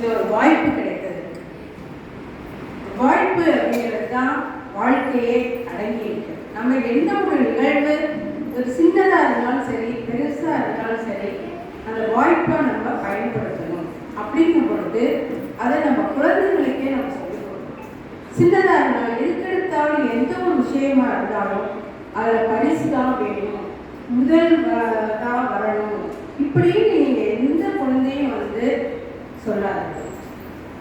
இந்த ஒரு வாய்ப்பு கிடைத்தது. வாய்ப்பு அப்படிங்கிறது தான் வாழ்க்கையே அடங்கி இருக்கு. நம்ம என்ன ஒரு நிகழ்வு ஒரு சின்னதாக இருந்தாலும் சரி பெருசாக இருந்தாலும் சரி அந்த வாய்ப்பை நம்ம பயன்படுத்தணும். அப்படிங்கும் பொழுது அதை நம்ம குழந்தைகளுக்கே நம்ம சொல்லிக் கொடுக்கணும். சின்னதாக இருந்தாலும் எதுக்கெடுத்தாலும் எந்த ஒரு விஷயமா இருந்தாலும் அதில் பரிசு தான் வேணும். முதல் தான் வரணும். இப்படின்னு நீங்கள் எந்த குழந்தையும் வந்து சொல்லாதீங்க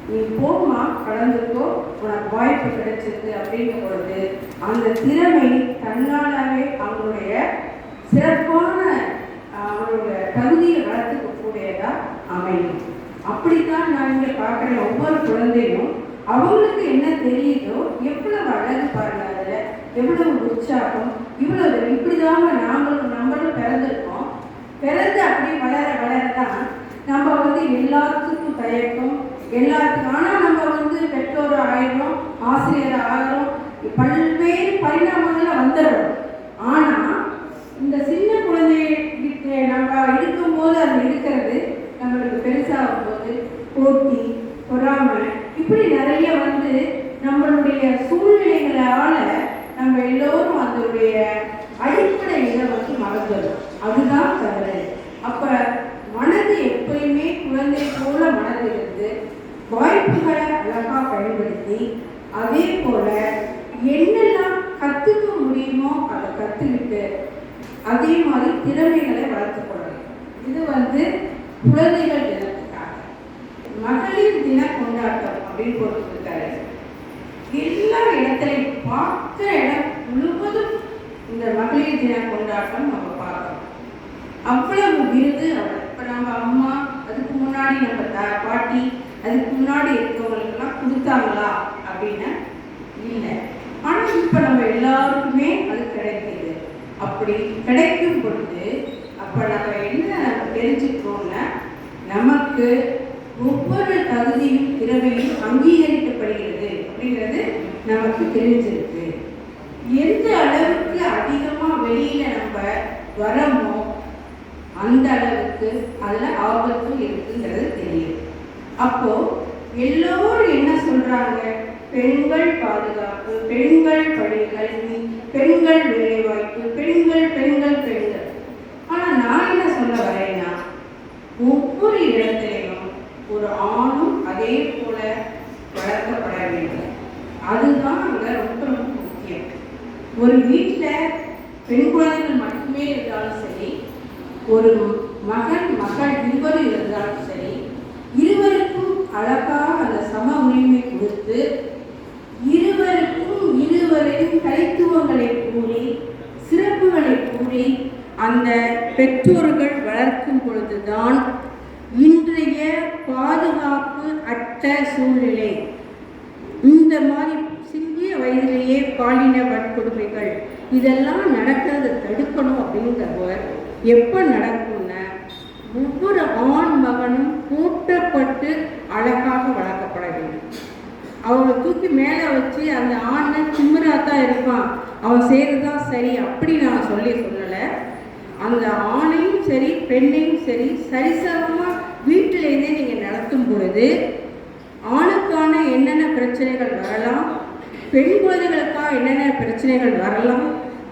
நீ போமா கலந்துக்கோ உனக்கு வாய்ப்பு கிடைச்சிருக்கு அப்படின்ற பொழுது அந்த திறமை தன்னாலாவே அவங்களுடைய சிறப்பான ஆஹ், அவங்களுடைய தகுதியை வளர்த்துக்கூடியதா அமையும். அப்படித்தான் நான் இங்கே பார்க்குற ஒவ்வொரு குழந்தையும் அவங்களுக்கு என்ன தெரியுதோ எவ்வளவு அழகு பாருங்க அதில் எவ்வளவு உற்சாகம் இவ்வளவு இப்படிதாங்க நாங்களும் நம்மளும் பிறந்திருக்கோம். பிறந்து அப்படி வளர வளர தான் நம்ம வந்து எல்லாத்துக்கும் தயக்கம் எல்லாருக்கும் ஆனால் நம்ம வந்து பெற்றோர் ஆயிடும் ஆசிரியர் ஆகிறோம் பல்வேறு பரிணாமங்களை வந்துடுறோம். ஆனால் இந்த சின்ன குழந்தைகிட்ட நம்ம இருக்கும்போது அது இருக்கிறது நம்மளுக்கு பெருசாகும் போது போட்டி பொறாமை இப்படி நிறைய வந்து நம்மளுடைய சூழ்நிலைகளால் நம்ம எல்லோரும் அதனுடைய வாய்ப்புகளை அழகா பயன்படுத்தி அதே போல என்னெல்லாம் கற்றுக்க முடியுமோ அதை கற்றுக்கிட்டு அதே மாதிரி திறமைகளை வளர்த்துக்கொள்ளணும் இது வந்து குழந்தைகள் தினத்துக்காக. மகளிர் தின கொண்டாட்டம் அப்படின்னு போட்டுருக்காரு எல்லா இடத்துலையும் பார்க்குற இடம் முழுவதும் இந்த மகளிர் தின கொண்டாட்டம் நம்ம பார்க்கணும். அவ்வளவு விருது. அவள் இப்போ நம்ம அம்மா அதுக்கு முன்னாடி நம்ம த பாட்டி அதுக்கு முன்னாடி இருக்கவங்களுக்கெல்லாம் கொடுத்தாங்களா அப்படின்னா இல்லை. ஆனால் இப்போ நம்ம எல்லாருக்குமே அது கிடைக்கிது. அப்படி கிடைக்கும் பொழுது அப்போ நம்ம என்ன தெரிஞ்சுக்கிறோம்னா நமக்கு ஒவ்வொரு தகுதியும் திறமையும் அங்கீகரிக்கப்படுகிறது அப்படிங்கிறது நமக்கு தெரிஞ்சிருக்கு. எந்த அளவுக்கு அதிகமாக வெளியில் நம்ம வரமோ அந்த அளவுக்கு அதில் ஆபத்தும் இருக்குங்கிறது தெரியும். அப்போ எல்லோரும் என்ன சொல்றாங்க? பெண்கள் பாதுகாப்பு பெண்கள் படி கல்வி பெண்கள் வேலைவாய்ப்பு பெண்கள் பெண்கள் பெண்கள். ஆனா நான் என்ன சொல்ல வரேன்னா ஒவ்வொரு இடத்திலையும் ஒரு ஆணும் அதே போல வளர்க்கப்பட வேண்டும். அதுதான் அங்க ரொம்ப ரொம்ப முக்கியம். ஒரு வீட்டில் பெண் குழந்தைகள் மட்டுமே இருந்தாலும் சரி ஒரு மகன் மகள் இருவரும் இருந்தாலும் சரி இருவருக்கும் அழகா அந்த சம உரிமை கொடுத்து இருவருக்கும் இருவரின் கலைத்துவங்களை கூறி சிறப்புகளை கூறி அந்த பெற்றோர்கள் வளர்க்கும் பொழுதுதான் இன்றைய பாதுகாப்பு அற்ற சூழ்நிலை. இந்த மாதிரி சிறிய வயதிலேயே பாலின வன்கொடுமைகள் இதெல்லாம் நடக்கிறத தடுக்கணும் அப்படிங்கிறவர் எப்போ நடக்கும் ஒவ்வொரு ஆண் மகனும் கூட்டப்பட்டு அழகாக வளர்க்கப்பட வேண்டும் அவனை தூக்கி மேலே வச்சு அந்த ஆணை திமிராக தான் இருப்பான். அவன் செய்கிறது தான் சரி அப்படி நான் சொல்லி சொல்லலை. அந்த ஆணையும் சரி பெண்ணையும் சரி சரிசமமாக வீட்டிலேருந்தே நீங்கள் நடத்தும் பொழுது ஆணுக்கான என்னென்ன பிரச்சனைகள் வரலாம் பெண் குழந்தைகளுக்காக என்னென்ன பிரச்சனைகள் வரலாம்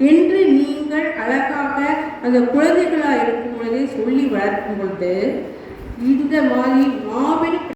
என்று நீங்கள் அழகாக அந்த குழந்தைகளாக இருக்கும் பொழுதே சொல்லி வளர்க்கும் பொழுது இந்த மாதிரி மாபெரும்